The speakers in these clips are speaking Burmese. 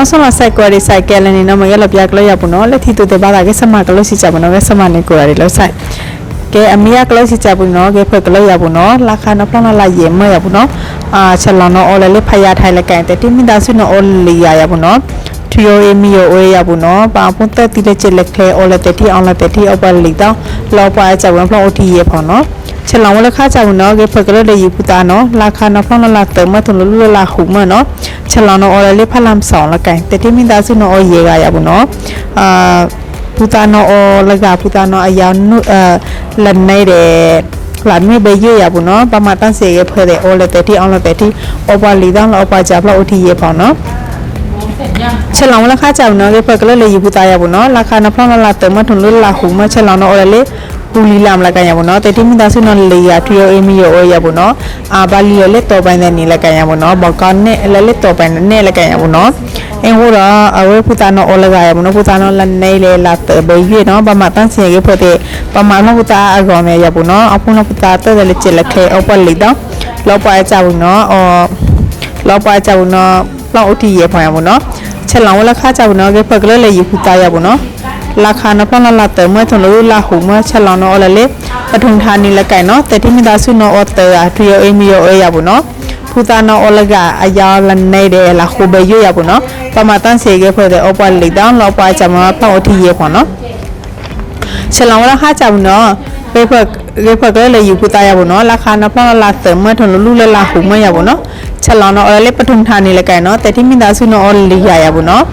also la sai ko ri sai ke le ni no ma ya lo pya klo ya pu no le thi tu te ba da ke sama klo si cha pu no ke sama ne ko ri lo sai ကဲအမီယာကလို့စီချဘူးနော်ကဲဖက်ကလို့ရဘူးနော်လာခါနဖလလာရေမရဘူးနော်အာချက်လောနော်အော်လေလေဖယားထိုင်လက်ကန်တဲ့တိမိသားစုနော်အော်လီရရဘူးနော်ထီယိုအမီယိုအေးရဘူးနော်ပါပွတ်တက်တိတဲ့ချက်လက်ခဲအော်လေတက်တီအောင်လေတက်တီအော်ပါလီတော့လောပွားချဘူးဖလောအိုတီရဖော်နော် ချက်လောဝလခါချဘူးနော်ကဲဖက်ကလို့လေယူပူတာနော်လာခါနဖလလာတဲမထုံလူလူလာခုမနော်ချက်လောနော်အော်လေလေဖလမ်ဆောင်လက်ကန်တဲ့တိမိသားစုနော်အော်ရေရရဘူးနော်အာ putano o laga putano aya nu la nei de la mi be ye ya bu no pa ma tan se ye phwe de o le te ti on le te ti o pa li dang la o pa ja pla o ti ye pa no ချက်လောင်လာခါကြောင်နော်ကေဖက်ကလေးလေးယူပူတာရဘူးနော်လာခါနဖလောင်းလာတယ်မထုံလို့လာခုမချက်လောင်တော့အော်လေ ပူလီလာမလာကန်ရဘူးနော်တေတိမိသားစုနော်လေယာထရီယိုအေမီယိုအိုရဘူးနော်အာဘာလီလေတော်ပိုင်းတဲ့နေလက်ကန်ရဘူးနော်ဘောကန်နဲ့လေလေတော်ပိုင်းနဲ့လက်ကန်ရဘူးနော်အင်းဟိုတော့အဝဲပူတာနော်အော်လကရဘူးနော်ပူတာနော်လနေလေလာတဲ့ဘေးရနော်ဘာမှတန်းစီရေဖို့တဲ့ဘာမှမပူတာအကောင်ရရဘူးနော်အဖုန်းပူတာတဲ့လေချက်လက်ခဲအော်ပလီတော့လောပွားကြဘူးနော်အော်လောပွားကြဘူးနော်လောက်အတီရဖော်ရဘူးနော်ချက်လောင်ဝလခါကြဘူးနော်ကေဖက်ကလေးလေးယူခူတာရဘူးနော် လာခါနဖလလာတဲမွဲထုံလို့လာဟုမချက်လောင်နော်အလလေပထုံဌာနီလကိုင်နော်တတိမိသားစုနော်အော်တဲအထရီယိုအေမီယိုအေရဘူးနော်ဖူတာနော်အလကအယောလနေတယ်လာခုဘေရရဘူးနော်ပမတန်စေကေဖွဲ့တဲ့အပွားလီတောင်းလောက်ပွားကြမှာပေါ့အထီရပေါ့နော်ချက်လောင်ဝလခါကြဘူးနော်ပေဖက်ကေဖက်ကလေးယူခူတာရဘူးနော်လာခါနဖလလာတဲမွဲထုံလို့လူလာဟုမရဘူးနော်ချက်လောင်တော့အဲ့လေပထုံဌာနေလကန်နော်တတိမိသားစုနော်အော်လီရရဘူးနော်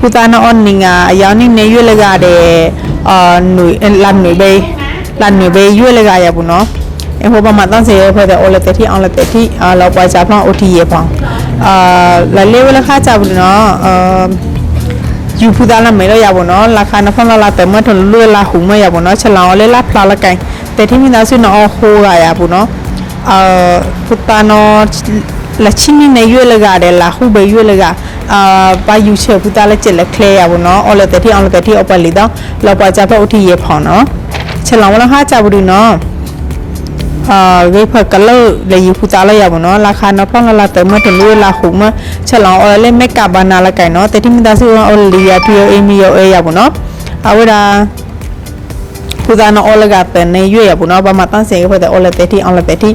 ပူတာနော်အော်နင်းကအယောင်းနေနေရွေးလကတဲ့အာနွေလန်နွေဘေးလန်နွေဘေးရွေးလကရဘူးနော်အဟိုဘာမှတန်းစေရဖွဲ့တဲ့အော်လက်တတိအောင်လက်တတိအာလောက်ပွားချဖောင်းအိုတီရဖောင်းအာလလေဝလခါချဘူးနော်အာယူဖူတာလာမေရရပါတော့လာခါနဖန်လာလာတမထလွလာဟုမရပါတော့ချက်လောင်လေးလာဖလာလကန်တတိမိသားစုနော်ဟိုးရရဘူးနော်အာဖူတာနော် la chini ne yue le ga de la hu be yue le ga a ba yu che pu ta le che le clear ya bu no o le te ti on le te ti o pa li da la pa cha pa o ti ye phon no che la wala ha cha bu du no အာဂိဖကလောလေယူဖူတာလိုက်ရပါတော့လာခါနော်ဖောင်းလာလာတဲမတလူလာခုမချက်လောင်အော်လေမက်ကဘာနာလာကိုင်နော်တတိမဒါစီအော်လီယာပီယိုအေမီယို အေရပါတော့အဝရာဖူတာနော်အော်လကတဲ့နေရွရပါတော့ဘာမှတန်းစင်ခဲ့တဲ့အော်လေတေတီအော်လေတေတီ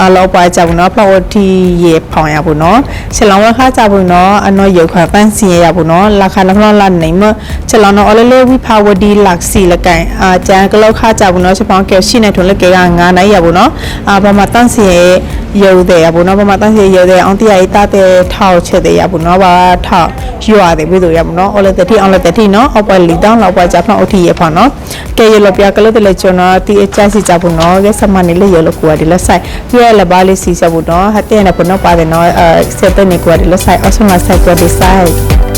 အလောပါကြဘူးနော်ဖလော်တီရေဖောင်းရပါတော့ချက်လောင်ဝခါကြဘူးနော်အနော်ရုပ်ခါပန်းစင်ရပါတော့လာခါနော်ဖလော်လာနေမချက်လောင်နော်အော်လေလေဝိဖာဝဒီလက်စီလကိုင်အာကျန်ကလောက်ခါကြဘူးနော်ချက်ပေါင်းကဲရှိနေထွန်းလကေက9နိုင်ရပါတော့အာဘာမှတန်းစင်ရုပ်တဲ့ရပါတော့ဘာမှတန်းစင်ရုပ်တဲ့အောင်တရရေးတာတဲ့ထောက်ချက်တဲ့ရပါတော့ဘာထောက် ရွာတယ်ပြီးတော့ရပါတော့အော်လေတေတီအော်လေတေတီနော်အော်ပွဲလီတောင်းလောက်ပွဲကြဖလော်အထီရပါနော်ကဲရလပြကလို့တလေကျွန်တော်တီအချစီကြဘူးနော်ကဲစမနေလေရလို့ကိုရဒီလက်ဆိုင်ပြရလပါလေးစီစဘူးနော်ဟတဲ့နေပနော်ပါတယ်နော်အဲစက်တဲ့နေကိုရဒီလက်ဆိုင်အဆုမဆိုင်ကိုဒီဆိုင်